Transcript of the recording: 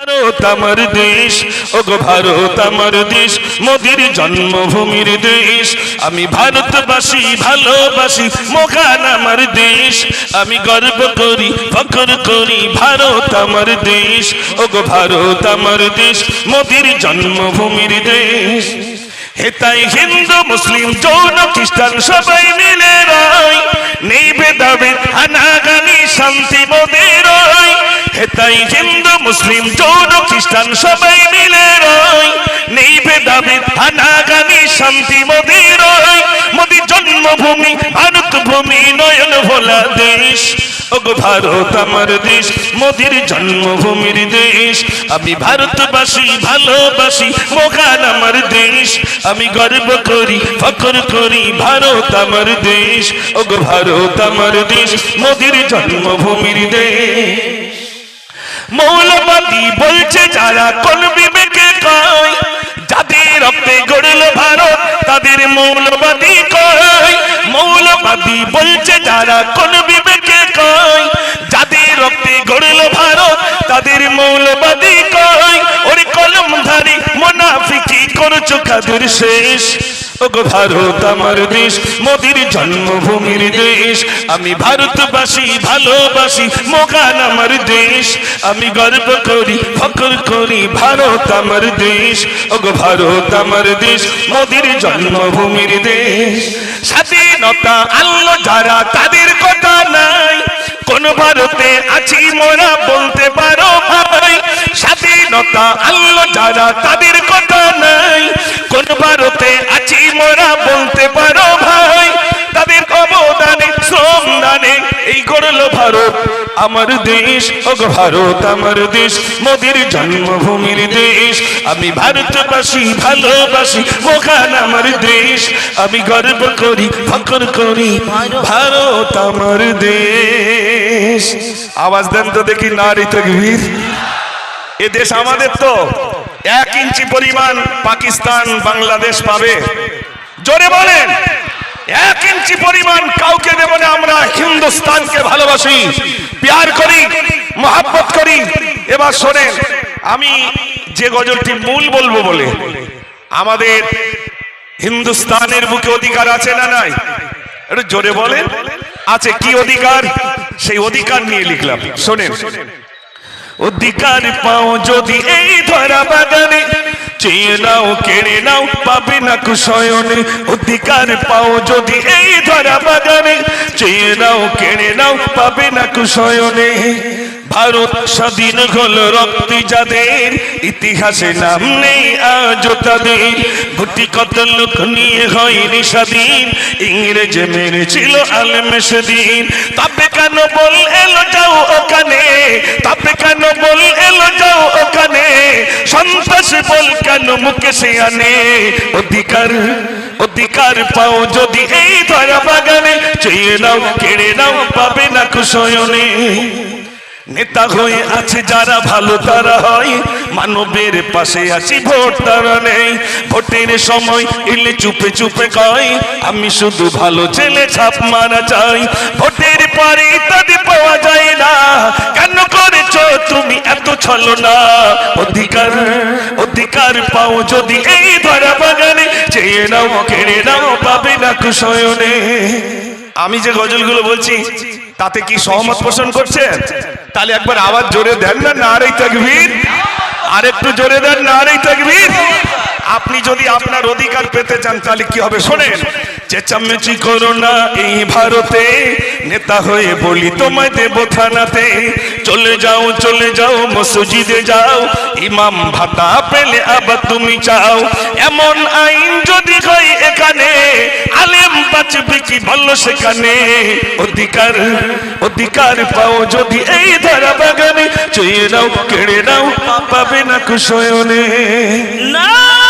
ভারত আমার দেশ, ওগো ভারত আমার দেশ, মোদির জন্মভূমির দেশ। আমি ভারতবাসী, ভালোবাসি আমার দেশ। আমি গর্ব করি, ফখর করি, ভারত আমার দেশ, ওগো ভারত আমার দেশ, মোদির জন্মভূমির দেশ। হেতাই হিন্দু, মুসলিম জৈন খ্রিস্টান, সবাই মিলে রয় নেই ভেদাভেদ হানাগানি শান্তি মোদের হেতাই হিন্দু, মুসলিম, জৈন, খ্রিস্টান, সবাই মিলে রয় নেই ভেদাভেদ হানাগানি শান্তি মোদের রয় মোদি জন্মভূমি ভারত ভূমি নয়ন ভোলা দেশ। ভারত আমার দেশ, মোদির জন্মভূমির দেশ। আমি ভারতবাসী, ভালোবাসি মোখান আমার দেশ। আমি গর্ব করি, ফখর করি, ভারত আমার দেশ। ওগো ভারত আমার দেশ, মোদির জন্মভূমির দেশ। মৌলবাদী বলছে, যারা কোন বিবেকে কয়, যাদের রক্তে গড়ল ভারত, তাদের মৌলবাদী কয়। মৌলবাদী বলছে, যারা কোন বিবেকে কয়, যাদের রক্তে গড়ল ভারত, তাদের মৌলবাদী কয়। ওরে কলমধারী, মোনাফিকি, করছ কাদের শেষ? ভারত, আমার দেশ, মোদির জন্মভূমির দেশ। আমি ভারতবাসী, ভালোবাসি মোগান আমার দেশ। আমি গর্ব করি, ফখর করি, ভারত আমার দেশ। ওগো ভারত, আমার দেশ, মোদির জন্মভূমির দেশ। স্বাধীনতা আল্লো যারা, তাদের কথা নাই। কোন ভারতে আছি মোরা বলতে পারো ভাই। স্বাধীনতা আল্লো যারা আমার দেশ ও ভারত আমার দেশ, মোদির জন্মভূমির দেশ। আমি ভারতবাসী, ভালোবাসি মোখান আমার দেশ। আমি গর্ব করি, ফখর করি, ভারত আমার দেশ। আওয়াজ দেন তো দেখি নারী তকবীর এ দেশ আমাদের তো। এক ইঞ্চি পরিমাণ পাকিস্তান, বাংলাদেশ পাবে। জোরে বলেন। এক ইঞ্চি পরিমাণ কাউকে দেব না আমরা, হিন্দুস্তানকে ভালোবাসি। প্যার করি, মহাব্বত করি। এবার শোনেন, আমি যে গজলটি মূল বলব বলে, আমাদের হিন্দুস্তানের বুকে অধিকার আছে না নাই? একটু জোরে বলেন, আছে কি অধিকার? সেই অধিকার নিয়ে লিখলাম। শোনেন। অধিকার পাও যদি এই ধরা বাগানে চেয়ে নাও কেড়ে নাও পাবে না কুশয়নে। অধিকার পাও যদি এই ধরা বাগানে। চেয়ে নাও কেড়ে নাও পাবে না কুশয়নে। ভারত স্বাধীন হল রক্তি যাদের। ইতিহাসে নাম নেই আজ তাদের। গুটি কত লোক নিয়ে হয়নি স্বাধীন। ইংরেজ মেরেছিল আলম সেদিন। তবে কেন বল বল কেন সে আনে? অধিকার অধিকার পাও যদি এই ধরা বাগানে। চেয়ে নাও, কেড়ে নাও, পাবে না কুশয়নে। নেতা হয়ে আছে যারা ভালো, তারা হয় মানবের পাশে আছি, ভোট তারা নেই। ভোটের সময় এলে চুপে চুপে কয়, আমি শুধু ভালো ছেলে, ছাপ মারা চাই। ভোটের পরে ইত্যাদি পাওয়া যায় না। কেন তুমি এত ছলো না। অধিকার অধিকার পাও যদি এই ধরা বাগানে। চেয়ে নাও, কেড়ে নাও, পাবে না কুশয়নে। আমি যে গজলগুলো বলছি, তাতে কি সহমত পোষণ করছেন? তাহলে একবার আওয়াজ জোরে দেন না নারী তকবীর। আর একটু জোরে দেন নারী তকবীর। আপনি যদি আপনার অধিকার পেতে চান, তাহলে কি হবে? শোনেন, চেঁচামেচি করো না এই ভারতে। নেতা হয়ে বলি তোমায় দেব থানাতে। চলে যাও চলে যাও, মসজিদে যাও। ইমাম ভাতা পেলে আবার তুমি চাও। এমন আইন যদি হয় এখানে, আলেম বাঁচবে কি বলল সেখানে? অধিকার অধিকার পাও যদি এই ধারা বাগানে চুয়ে নাও, কেড়ে নাও, পাবে না কুশয়নে না!